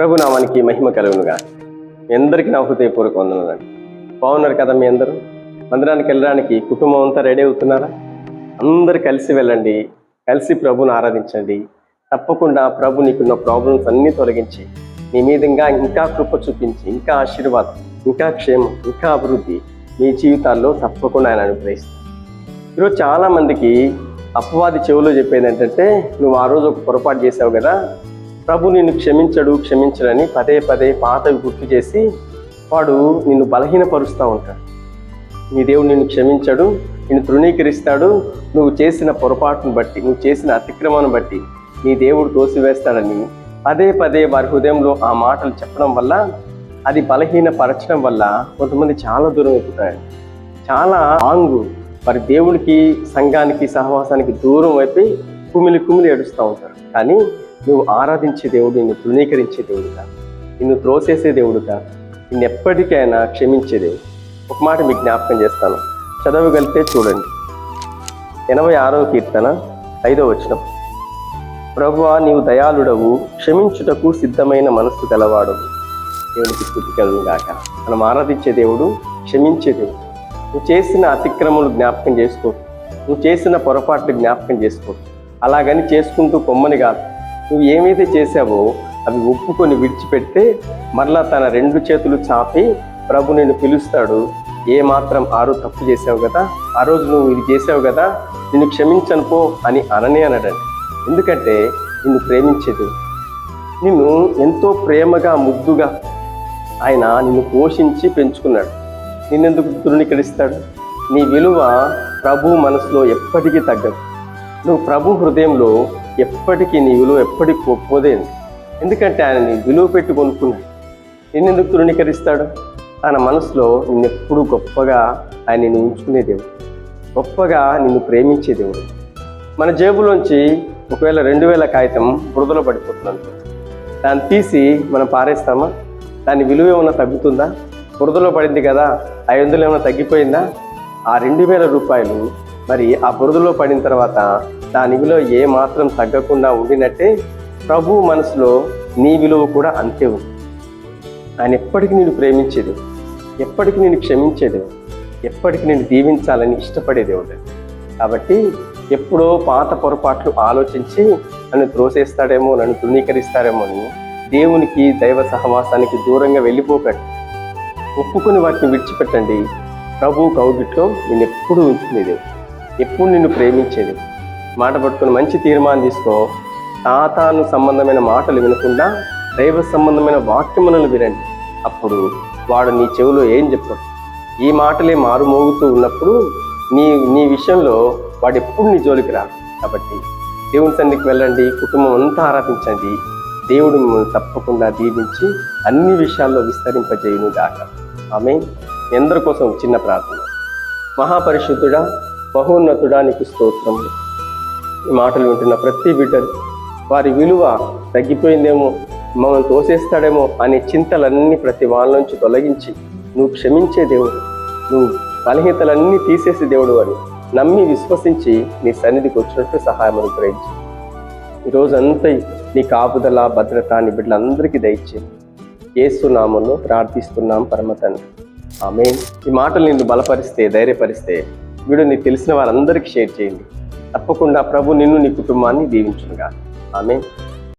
ప్రభు నామానికి మహిమ కలుగునుగా. మీ అందరికీ నా హృదయపూర్వక వందనాలండి. బాగున్నారు కదా మీ అందరూ? మందిరానికి వెళ్ళడానికి కుటుంబం అంతా రెడీ అవుతున్నారా? అందరు కలిసి వెళ్ళండి. కలిసి ప్రభుని ఆరాధించండి. తప్పకుండా ప్రభు నీకున్న ప్రాబ్లమ్స్ అన్నీ తొలగించి నీ మీదంగా ఇంకా కృప చూపించి ఇంకా ఆశీర్వాదం ఇంకా క్షేమం ఇంకా అభివృద్ధి మీ జీవితాల్లో తప్పకుండా ఆయన అనుగ్రహిస్తాను ఈరోజు చాలామందికి అపవాది చెవులో చెప్పేది ఏంటంటే నువ్వు ఆ రోజు ఒక పొరపాటు చేసావు కదా ప్రభు నిన్ను క్షమించడు క్షమించడని పదే పదే పాతవి గుర్తు చేసి వాడు నిన్ను బలహీనపరుస్తూ ఉంటాడు. నీ దేవుడు నిన్ను క్షమించడు నిన్ను తృణీకరిస్తాడు నువ్వు చేసిన పొరపాటును బట్టి నువ్వు చేసిన అతిక్రమను బట్టి నీ దేవుడు తోసివేస్తాడని పదే పదే వారి హృదయంలో ఆ మాటలు చెప్పడం వల్ల అది బలహీనపరచడం వల్ల కొంతమంది చాలా దూరం అయిపోతారు. చాలా ఆంగు వారి దేవుడికి సంఘానికి సహవాసానికి దూరం అయిపోయి కుమిలి కుమిలి ఏడుస్తూ ఉంటారు. కానీ నువ్వు ఆరాధించే దేవుడు నిన్ను తృణీకరించే దేవుడు కాదు నిన్ను త్రోసేసే దేవుడు కాదు నిన్ను ఎప్పటికైనా క్షమించే దేవుడు. ఒక మాట మీకు జ్ఞాపకం చేస్తాను. చదవగలిగితే చూడండి. ఎనభై ఆరవ కీర్తన ఐదవ వచనం. ప్రభువా నీవు దయాళుడవు క్షమించుటకు సిద్ధమైన మనస్సు గలవాడవు దేవునికి స్థుతి కలుగుగాక మనం ఆరాధించే దేవుడు క్షమించే దేవుడు. నువ్వు చేసిన అతిక్రమలు జ్ఞాపకం చేసుకో. నువ్వు చేసిన పొరపాట్లు జ్ఞాపకం చేసుకో. అలాగని చేసుకుంటూ కొమ్మని కాదు. నువ్వు ఏమైతే చేసావో అవి ఒప్పుకొని విడిచిపెడితే మరలా తన రెండు చేతులు చాపి ప్రభు నిన్ను పిలుస్తాడు. ఏ మాత్రం ఆరు తప్పు చేసావు కదా? ఆ రోజు నువ్వు ఇది చేసావు కదా? నిన్ను క్షమించను పో అని అననే అనడండి. ఎందుకంటే నిన్ను ప్రేమించేది నిన్ను ఎంతో ప్రేమగా ముద్దుగా ఆయన నిన్ను పోషించి పెంచుకున్నాడు. నిన్నెందుకు ధృణీకరిస్తాడు నీ విలువ ప్రభు మనసులో ఎప్పటికీ తగ్గదు. నువ్వు ప్రభు హృదయంలో ఎప్పటికీ నీ విలువ ఎప్పటికీ గొప్పదేంది ఎందుకంటే ఆయన నీ విలువ పెట్టి కొనుక్కున్నాడు. నిన్నెందుకు తృణీకరిస్తాడు? తన మనసులో నిన్నెప్పుడు గొప్పగా ఆయన నిన్ను ఉంచుకునే దేవుడు. గొప్పగా నిన్ను ప్రేమించే దేవుడు. మన జేబులోంచి ఒకవేళ రెండు వేల కాగితం బురదలో పడిపోతుంది దాన్ని తీసి మనం పారేస్తామా? దాని విలువ ఏమైనా తగ్గుతుందా? బురదలో పడింది కదా ఐదు వందలు ఏమైనా తగ్గిపోయిందా? ఆ రెండు వేల రూపాయలు మరి ఆ బురదలో పడిన తర్వాత దాని విలువ ఏ మాత్రం తగ్గకుండా ఉండినట్టే ప్రభు మనసులో నీ విలువ కూడా అంతే ఉంది. ఆయన ఎప్పటికీ నేను ప్రేమించేది ఎప్పటికీ నేను క్షమించేది ఎప్పటికీ నేను దీవించాలని ఇష్టపడే దేవుడు కాబట్టి ఎప్పుడో పాత పొరపాట్లు ఆలోచించి నన్ను త్రోసేస్తాడేమో నన్ను తృణీకరిస్తాడేమో అని దేవునికి దైవ సహవాసానికి దూరంగా వెళ్ళిపోకండి. ఒప్పుకొని వాటిని విడిచిపెట్టండి. ప్రభు కౌగిట్లో నేను ఎప్పుడు ఉంచుకునేది ఎప్పుడు నిన్ను ప్రేమించేది. మాట పట్టుకుని మంచి తీర్మానం తీసుకో. తాతాను సంబంధమైన మాటలు వినకుండా దైవ సంబంధమైన వాక్యములను వినండి. అప్పుడు వాడు నీ చెవిలో ఏం చెప్పాడు ఈ మాటలే మారుమోగుతూ ఉన్నప్పుడు నీ నీ విషయంలో వాడు ఎప్పుడు నీ జోలికి రాడు. కాబట్టి దేవుని సన్నిధికి వెళ్ళండి కుటుంబం అంతా ఆరాధించండి. దేవుడు మిమ్మల్ని తప్పకుండా దీవించి అన్ని విషయాల్లో విస్తరింపజేయను గాక. ఆమె ఎందరి కోసం చిన్న ప్రార్థన. మహాపరిశుద్ధుడా మహోన్నతుడా నీకు స్తోత్రములు. ఈ మాటలు వింటున్న ప్రతి బిడ్డలు వారి విలువ తగ్గిపోయిందేమో మమ్మల్ని తోసేస్తాడేమో అనే చింతలన్నీ ప్రతి వాళ్ళ నుంచి తొలగించి నువ్వు క్షమించే దేవుడు నువ్వు బలహీనతలన్నీ తీసేసే దేవుడు అని నమ్మి విశ్వసించి నీ సన్నిధికి వచ్చినట్టు సహాయం అనుగ్రహించి ఈరోజంతా నీ కాపుదల భద్రత నీ బిడ్డలందరికీ దయచే ఏసునామంలో ప్రార్థిస్తున్నాం పరమతండ్రి ఆమె ఈ మాటలు నిన్ను బలపరిస్తే ధైర్యపరిస్తే వీడు నీకు తెలిసిన వారందరికీ షేర్ చేయండి. తప్పకుండా ప్రభు నిన్ను నీ కుటుంబాన్ని దీవించునుగా ఆమె